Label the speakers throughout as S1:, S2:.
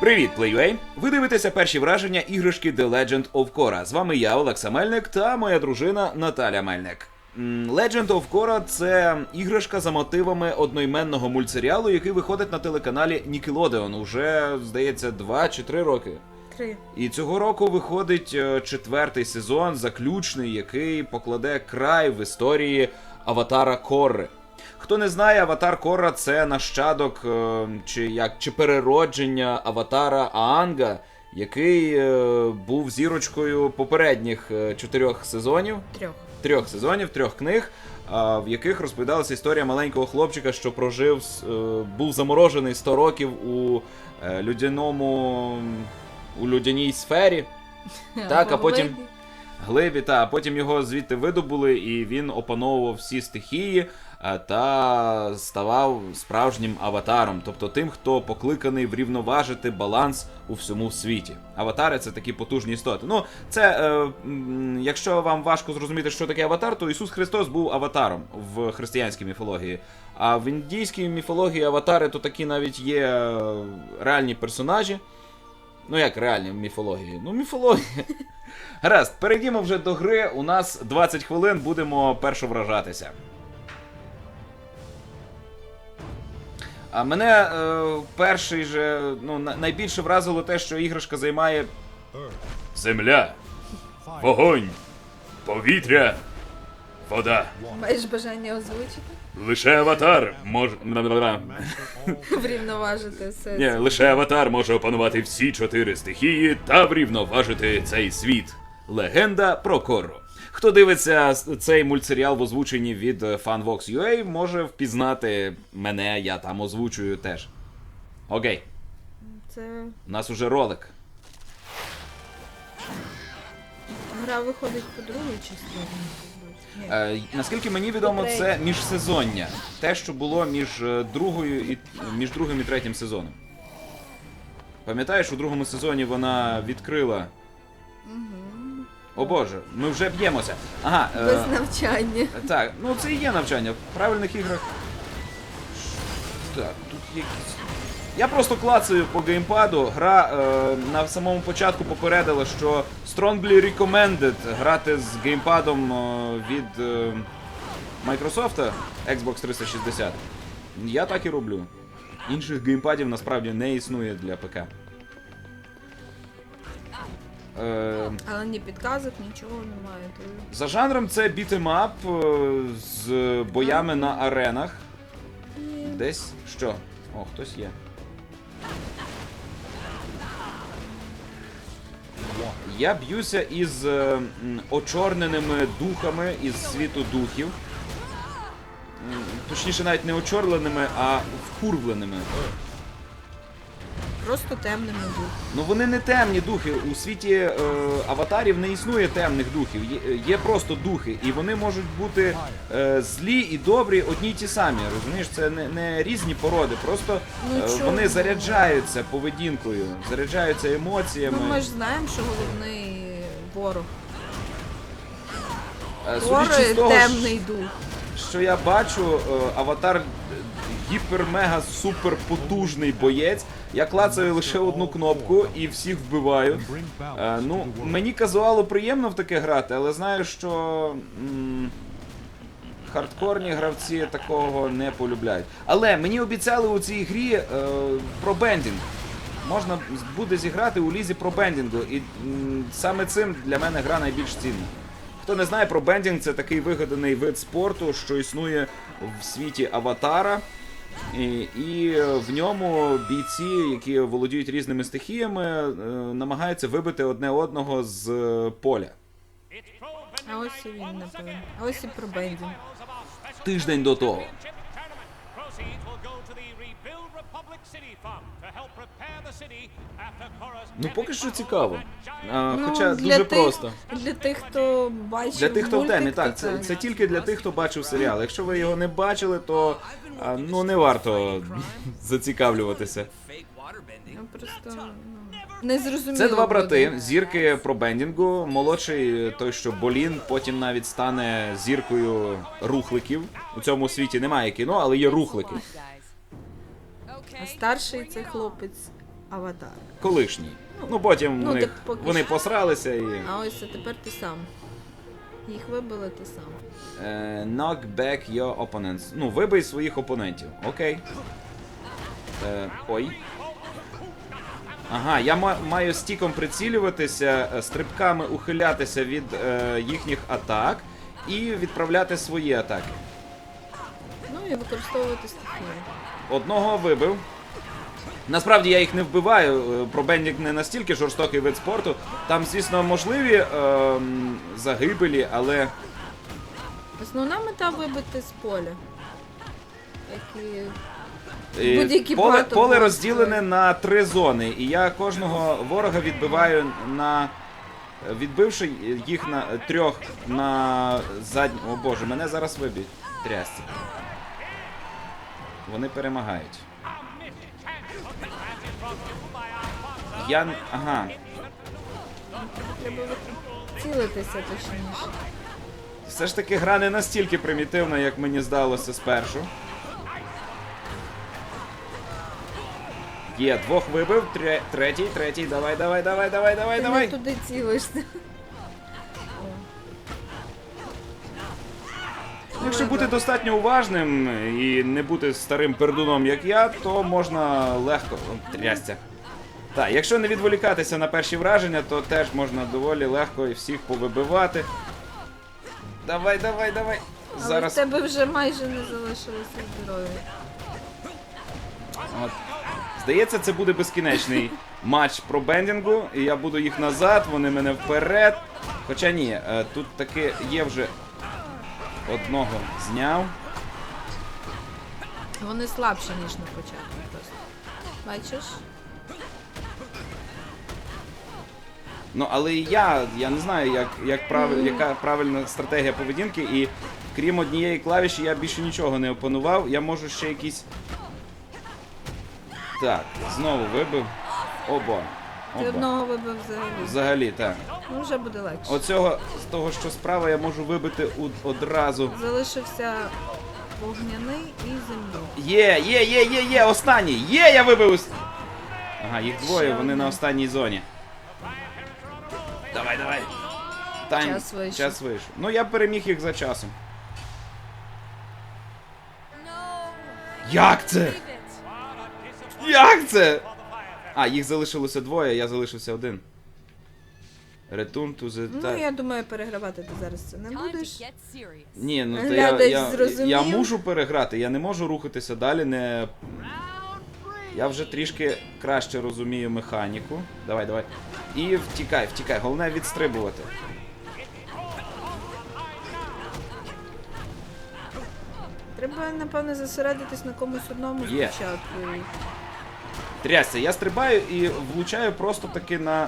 S1: Привіт, Playway! Ви дивитеся перші враження іграшки The Legend of Korra. З вами я, Олекса Мельник, та моя дружина Наталя Мельник. Legend of Korra – це іграшка за мотивами одноіменного мультсеріалу, який виходить на телеканалі Nickelodeon уже, здається, 2 чи 3 роки.
S2: Три.
S1: І цього року виходить е, четвертий сезон, заключний, який покладе край в історії Аватара Корри. Хто не знає, Аватар Корра це нащадок е, чи як чи переродження Аватара Аанга, який е, був зірочкою попередніх е, чотирьох сезонів,
S2: Трьох.
S1: трьох сезонів, трьох книг, в яких розповідалася історія маленького хлопчика, що прожив, був заморожений 100 років у людяному у людяній сфері. Так, а потім- Глибі, та а потім його звідти видобули, і він опановував всі стихії та ставав справжнім аватаром, тобто тим, хто покликаний врівноважити баланс у всьому світі. Аватари це такі потужні істоти. Ну, це е, якщо вам важко зрозуміти, що таке аватар, то Ісус Христос був аватаром в християнській міфології. А в індійській міфології аватари то такі навіть є е, реальні персонажі. Ну як реальні міфології? Ну, міфологія. Гаразд, перейдімо вже до гри. У нас 20 хвилин, будемо перше вражатися. А мене е, перший же, ну, найбільше вразило те, що іграшка займає земля, вогонь, повітря, вода.
S2: Маєш бажання озвучити?
S1: Лише аватар може.
S2: Врівноважити все.
S1: Ні, лише аватар може опанувати всі чотири стихії та врівноважити цей світ. Легенда про Корру. Хто дивиться цей мультсеріал в озвученні від е, FunVox.ua, може впізнати мене, я там озвучую теж. Окей,
S2: Це
S1: у нас уже ролик.
S2: гра виходить по другій частині. Ні.
S1: Е, наскільки мені відомо, це міжсезоння. Те, що було між е, другою і між другим і третім сезоном. Пам'ятаєш, у другому сезоні вона відкрила. О боже, ми вже б'ємося. Ага. е,
S2: Без навчання.
S1: Так, ну це і є навчання. В правильних іграх. Так, тут якісь. Я просто клацаю по геймпаду. Гра е, на самому початку попередила, що strongly recommended грати з геймпадом е, від е, Microsoft Xbox 360. Я так і роблю. Інших геймпадів насправді не існує для ПК. Е,
S2: Але ні підказок, нічого немає. То...
S1: за жанром це бітемап е, з боями на аренах. Десь що? О, хтось є. Я б'юся із е, м, очорненими духами із світу духів. М, Точніше, навіть не очорненими, а вкурвленими.
S2: Просто темними дух.
S1: Ну вони не темні духи. У світі е, аватарів не існує темних духів. Є, є просто духи, і вони можуть бути е, злі і добрі одні й ті самі. Розумієш, це не, не різні породи, просто
S2: Ну,
S1: е,
S2: чому?
S1: вони заряджаються поведінкою, заряджаються емоціями.
S2: Ну ми ж знаємо, що головний ворог.
S1: Е, Судячи з того,
S2: темний дух.
S1: що я бачу, е, аватар е, гіпер-мега супер потужний боєць. Я клацаю лише одну кнопку і всіх вбиваю. Е, ну, мені казуало приємно в таке грати, але знаю, що м, хардкорні гравці такого не полюбляють. Але мені обіцяли у цій грі е, про бендінг. Можна буде зіграти у лізі про бендінгу, і м, саме цим для мене гра найбільш цінна. Хто не знає про бендінг, це такий вигаданий вид спорту, що існує в світі аватара. І, і в ньому бійці, які володіють різними стихіями, е, намагаються вибити одне одного з е, поля.
S2: А ось і він, напевно. А ось і про бендінг.
S1: Тиждень до того. Ну, поки що цікаво. А, хоча
S2: Ну, для
S1: дуже
S2: тих-
S1: просто.
S2: Для тих, хто бачив
S1: Для тих, хто в темі, так, це, це тільки для тих, хто бачив серіал. Якщо ви його не бачили, то а, ну не варто зацікавлюватися.
S2: Ну, просто ну, не зрозуміло.
S1: Це два брати,
S2: буде.
S1: зірки про бендінгу. Молодший той, що Болін, потім навіть стане зіркою рухликів. У цьому світі немає кіно, але є рухлики.
S2: А старший це хлопець аватар.
S1: Колишній. Ну потім
S2: ну,
S1: в них
S2: поки
S1: вони посралися і.
S2: А ось а тепер ти сам. Їх вибили ти сам.
S1: Е, knock back your opponents. Ну, вибий своїх опонентів. Окей. Е, ой. Ага, я ма- маю стіком прицілюватися, е, стрибками ухилятися від е, їхніх атак і відправляти свої атаки.
S2: Ну і використовувати стихію.
S1: Одного вибив. Насправді я їх не вбиваю. е, Пробендінг не настільки жорстокий вид спорту. Там, звісно, можливі ем, загибелі, але.
S2: Основна мета вибити з поля. Як і
S1: Е,
S2: Будь-які
S1: поле, поле розділене на три зони, і я кожного ворога відбиваю на. Відбивши їх на трьох на задній. О боже, мене зараз виб'ють. Трясці. Вони перемагають. Я. Ага.
S2: треба цілитися точніше.
S1: Все ж таки гра не настільки примітивна, як мені здалося спершу. Є, двох вибив, тре- третій, третій, давай, давай, давай, давай, давай,
S2: Ти
S1: давай.
S2: не туди цілишся.
S1: Якщо бути достатньо уважним і не бути старим пердуном, як я, то можна легко трясця. Так, якщо не відволікатися на перші враження, то теж можна доволі легко і всіх повибивати. Давай, давай, давай.
S2: Але
S1: Зараз
S2: в тебе вже майже не залишилося здоров'я.
S1: От. Здається, це буде безкінечний матч про бендінгу, і я буду їх назад, вони мене вперед. Хоча ні, е, тут таки є вже одного зняв.
S2: Вони слабші, ніж на початку просто. Бачиш?
S1: Ну, але і я, я не знаю, як, як прав, яка правильна стратегія поведінки, і крім однієї клавіші, я більше нічого не опанував. Я можу ще якісь. Так, знову вибив. Оба.
S2: Ти одного вибив взагалі.
S1: Взагалі, так.
S2: Ну вже буде легше.
S1: Оцього з того, що справа, я можу вибити одразу.
S2: Залишився вогняний і землю.
S1: Є, є, є, є, є, останній! Є, я вибив! Ага, їх двоє, вони на останній зоні. Тайм.
S2: Час вийшов.
S1: Час вийшов. Ну я переміг їх за часом. Як це? Як це? А, їх залишилося двоє, я залишився один. Return to the
S2: Ну, я думаю, перегравати ти зараз це не будеш.
S1: Ні, ну то я, я, я мушу переграти, я не можу рухатися далі, не. Я вже трішки краще розумію механіку. Давай, давай. І втікай, втікай. Головне відстрибувати.
S2: Треба, напевно, зосередитись на комусь одному
S1: Є.
S2: спочатку.
S1: Трясся, я стрибаю і влучаю просто таки на.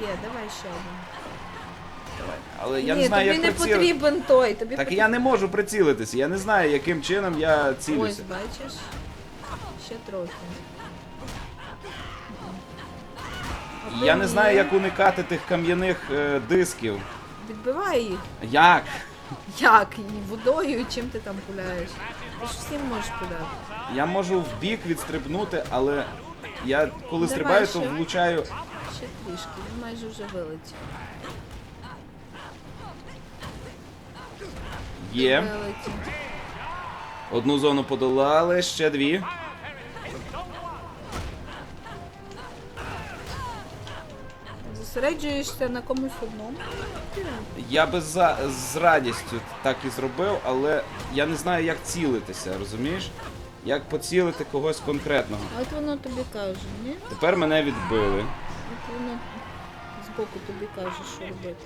S2: Є, давай ще один.
S1: Давай. Але я
S2: Ні,
S1: не знаю,
S2: тобі
S1: як
S2: не
S1: прицілити.
S2: потрібен той. Тобі
S1: Так
S2: потрібен...
S1: я не можу прицілитися, я не знаю, яким чином я
S2: Ось,
S1: цілюся.
S2: бачиш? Ще трохи.
S1: Я не знаю, як уникати тих кам'яних е, дисків.
S2: Відбивай їх.
S1: Як?
S2: Як? І водою, і чим ти там пуляєш? Ти ж всім можеш пуляти.
S1: Я можу в бік відстрибнути, але я коли
S2: Давай
S1: стрибаю, то
S2: ще.
S1: влучаю.
S2: Ще трішки, він майже вже вилетів.
S1: Є.
S2: Вилетів.
S1: Одну зону подолали, ще дві.
S2: Зосереджуєшся на комусь одному.
S1: Я би за, з радістю так і зробив, але я не знаю, як цілитися, розумієш? Як поцілити когось конкретного.
S2: От воно тобі каже, ні?
S1: Тепер мене відбили.
S2: От воно збоку тобі каже, що робити.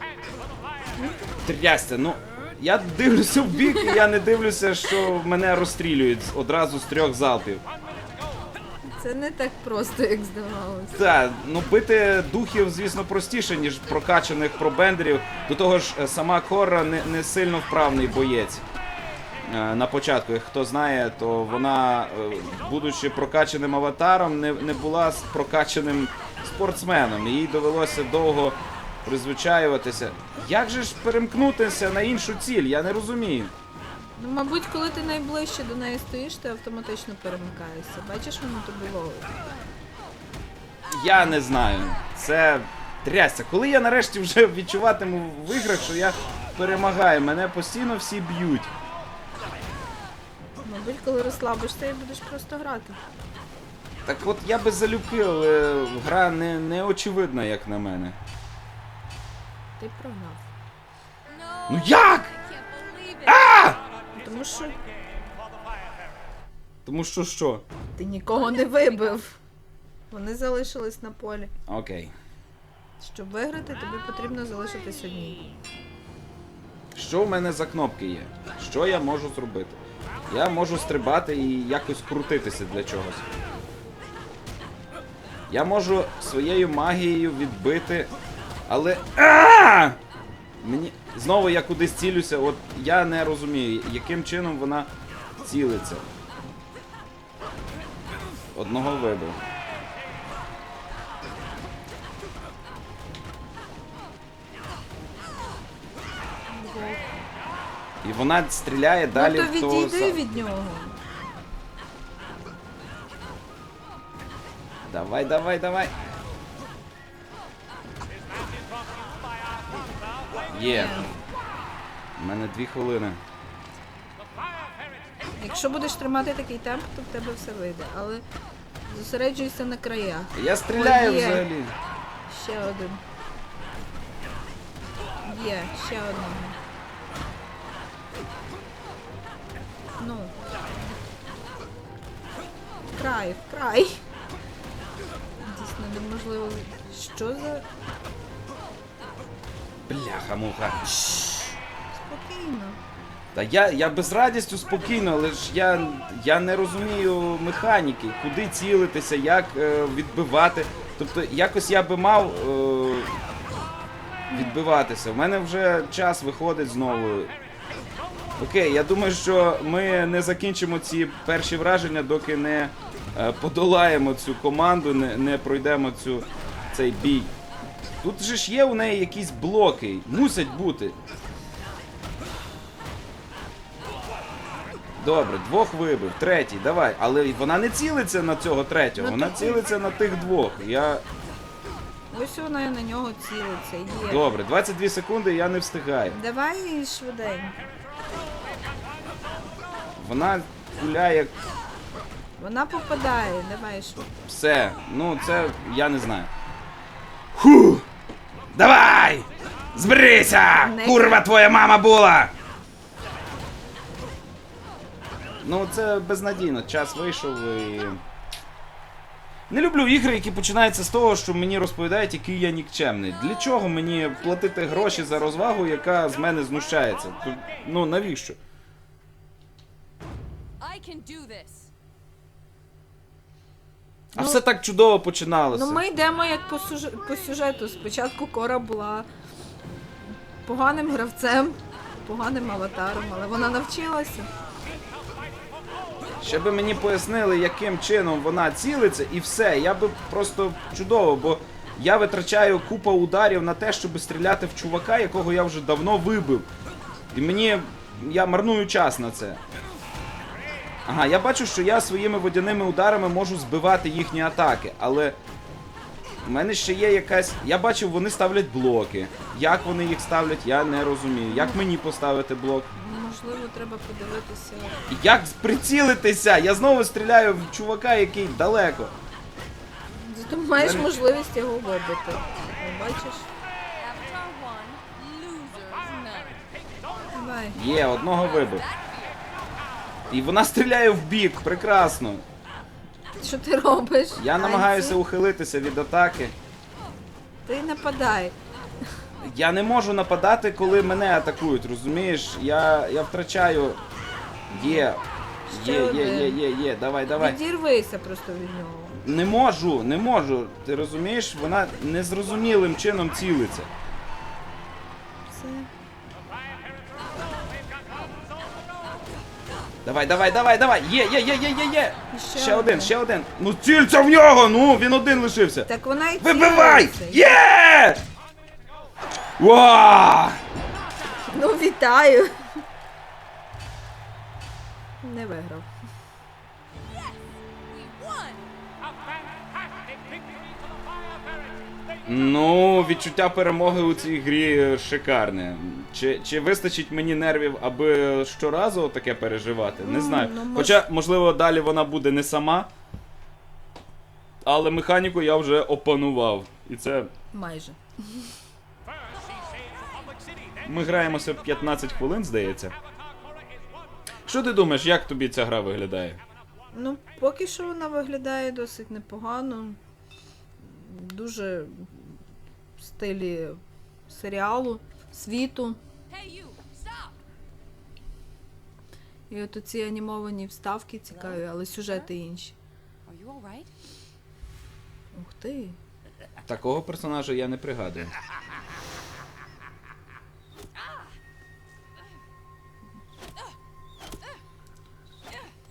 S1: Трясся, ну. Я дивлюся в бік, і я не дивлюся, що мене розстрілюють одразу з трьох залпів.
S2: Це не так просто, як здавалося.
S1: Так, ну бити духів, звісно, простіше, ніж прокачаних пробендерів. До того ж, е, сама Корра не, не сильно вправний боєць. Е, На початку, як хто знає, то вона, е, будучи прокачаним аватаром, не, не була з прокачаним спортсменом. Їй довелося довго призвичаюватися. Як же ж перемкнутися на іншу ціль? Я не розумію.
S2: Ну, мабуть, коли ти найближче до неї стоїш, ти автоматично перемикаєшся. Бачиш, воно тобі ловить.
S1: Я не знаю. Це трясся. Коли я нарешті вже відчуватиму в іграх, що я перемагаю, мене постійно всі б'ють.
S2: Мабуть, коли розслабишся і будеш просто грати.
S1: Так от я би залюбки, але гра не, не очевидна, як на мене.
S2: Ти програв.
S1: Ну як?
S2: Тому що
S1: Тому що що?
S2: ти нікого не вибив. Вони залишились на полі.
S1: Окей.
S2: Щоб виграти, тобі потрібно залишитись одній.
S1: Що в мене за кнопки є? Що я можу зробити? Я можу стрибати і якось крутитися для чогось. Я можу своєю магією відбити. Але. А! Мені. Знову я кудись цілюся, от я не розумію, яким чином вона цілиться. Одного вибив. І вона стріляє далі
S2: ну то
S1: в того
S2: відійди від нього.
S1: Давай, давай, давай. Є. У мене дві хвилини.
S2: Якщо будеш тримати такий темп, то в тебе все вийде. Але зосереджуйся на краях.
S1: Я стріляю
S2: є.
S1: взагалі.
S2: Ще один. Є, ще одного. Ну. Край, край. Дійсно неможливо. Що за.
S1: Бляха-муха.
S2: Спокійно.
S1: Та я, я без радістю спокійно, але ж я, я не розумію механіки, куди цілитися, як е, відбивати. Тобто якось я би мав е, відбиватися. У мене вже час виходить знову. Окей, я думаю, що ми не закінчимо ці перші враження, доки не е, подолаємо цю команду, не, не пройдемо цю, цей бій. Тут же ж є у неї якісь блоки, мусять бути. Добре, двох вибив, третій, давай. Але вона не цілиться на цього третього,
S2: Ну,
S1: вона цілиться на тих двох. Я.
S2: Ось вона на нього цілиться. Є.
S1: Добре, 22 секунди, я не встигаю.
S2: Давай швиденько.
S1: Вона гуляє
S2: Вона попадає, давай швидко.
S1: все. Ну, це я не знаю. Ху! Давай! Зберися! Курва, твоя мама була! Ну, це безнадійно. Час вийшов і. Не люблю ігри, які починаються з того, що мені розповідають, який я нікчемний. Для чого мені платити гроші за розвагу, яка з мене знущається? Ну навіщо?
S3: I can do this.
S1: А
S2: Ну-
S1: все так чудово починалося.
S2: Ну ми йдемо як по, сюж- по сюжету. Спочатку Кора була поганим гравцем, поганим аватаром, але вона навчилася.
S1: Ще би мені пояснили, яким чином вона цілиться, і все. Я би просто чудово, бо я витрачаю купа ударів на те, щоб стріляти в чувака, якого я вже давно вибив. І мені. я марную час на це. Ага, я бачу, що я своїми водяними ударами можу збивати їхні атаки, але. У мене ще є якась. Я бачив, вони ставлять блоки. Як вони їх ставлять, я не розумію. Як мені поставити блок?
S2: Можливо, треба подивитися.
S1: Як прицілитися? Я знову стріляю в чувака, який далеко.
S2: Зато маєш
S1: Мене-
S2: можливість його вибити. Бачиш?
S3: Avatar 1, losers none.
S2: Давай.
S1: Є, одного вибив. І вона стріляє в бік, прекрасно.
S2: Що ти робиш?
S1: Я намагаюся
S2: Анці?
S1: ухилитися від атаки.
S2: Ти нападай.
S1: Я не можу нападати, коли мене атакують, розумієш? Я, я втрачаю. Є.
S2: Ще
S1: Є, є, є, є, є. Давай, давай.
S2: Відірвися просто від нього.
S1: Не можу, не можу. Ти розумієш, вона незрозумілим чином цілиться. Давай, давай, давай, давай. Є, є, є, є, є, є.
S2: Ще
S1: Ще один, ще один. Ну цільця в нього! Ну, він один лишився.
S2: Так вона й
S1: Вибивай! Є! Ва!
S2: Ну вітаю. Не виграв.
S1: Ну, відчуття перемоги у цій грі шикарне. Чи, чи вистачить мені нервів, аби щоразу таке переживати? Не
S2: Ну,
S1: знаю.
S2: ну, мож-
S1: Хоча, можливо, далі вона буде не сама. Але механіку я вже опанував. І це.
S2: Майже.
S1: Ми граємося 15 хвилин, здається. Що ти думаєш, як тобі ця гра виглядає?
S2: Ну, поки що вона виглядає досить непогано. Дуже в стилі серіалу, світу.
S3: Hey, you! Stop!
S2: І от ці анімовані вставки цікаві, але сюжети інші. Ух ти.
S1: Такого персонажа я не пригадую.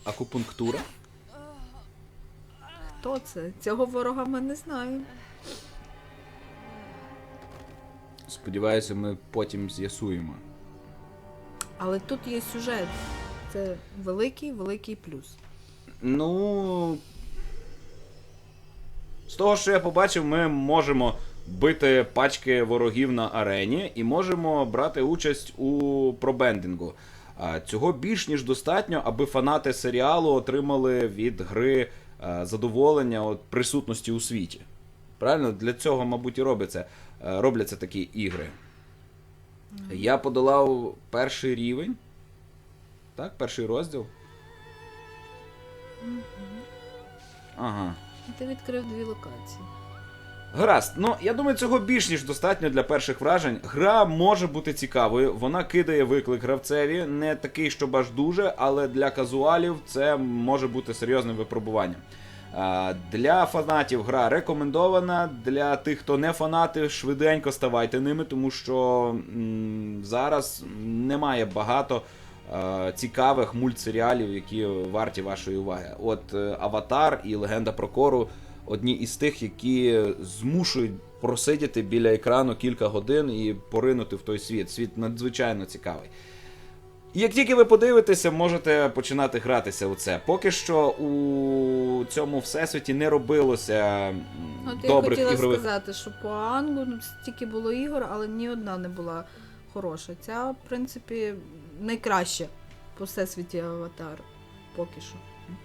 S1: Акупунктура?
S2: Хто це? Цього ворога ми не знаємо.
S1: Сподіваюся, ми потім з'ясуємо.
S2: Але тут є сюжет. Це великий, великий плюс.
S1: Ну. З того, що я побачив, ми можемо бити пачки ворогів на арені і можемо брати участь у пробендингу. Цього більш ніж достатньо, аби фанати серіалу отримали від гри задоволення от присутності у світі. Правильно? Для цього, мабуть, і робиться, е, робляться такі ігри. Я подолав перший рівень. Так, перший розділ. Ага.
S2: І ти відкрив дві локації.
S1: Гаразд, ну я думаю, цього більш ніж достатньо для перших вражень. Гра може бути цікавою, вона кидає виклик гравцеві, не такий, щоб аж дуже, але для казуалів це може бути серйозним випробуванням. Для фанатів гра рекомендована. Для тих, хто не фанати, швиденько ставайте ними, тому що зараз немає багато е, цікавих мультсеріалів, які варті вашої уваги. От е, Аватар і Легенда про Кору одні із тих, які змушують просидіти біля екрану кілька годин і поринути в той світ. Світ надзвичайно цікавий. І Як тільки ви подивитеся, можете починати гратися у це. Поки що у цьому всесвіті не робилося
S2: От я
S1: добрих
S2: хотіла
S1: ігрових.
S2: сказати, що по Ангу ну, стільки було ігор, але ні одна не була хороша. Ця, в принципі, найкраща по всесвіті Аватар. Поки що.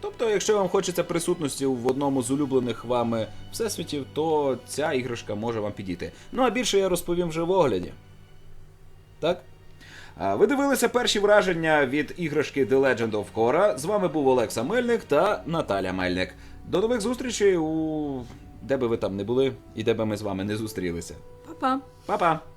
S1: Тобто, якщо вам хочеться присутності в одному з улюблених вами всесвітів, то ця іграшка може вам підійти. Ну а більше я розповім вже в огляді. Так? Ви дивилися перші враження від іграшки The Legend of Korra. З вами був Олекса Мельник та Наталя Мельник. До нових зустрічей у де би ви там не були і де би ми з вами не зустрілися.
S2: Па-па!
S1: Па-па!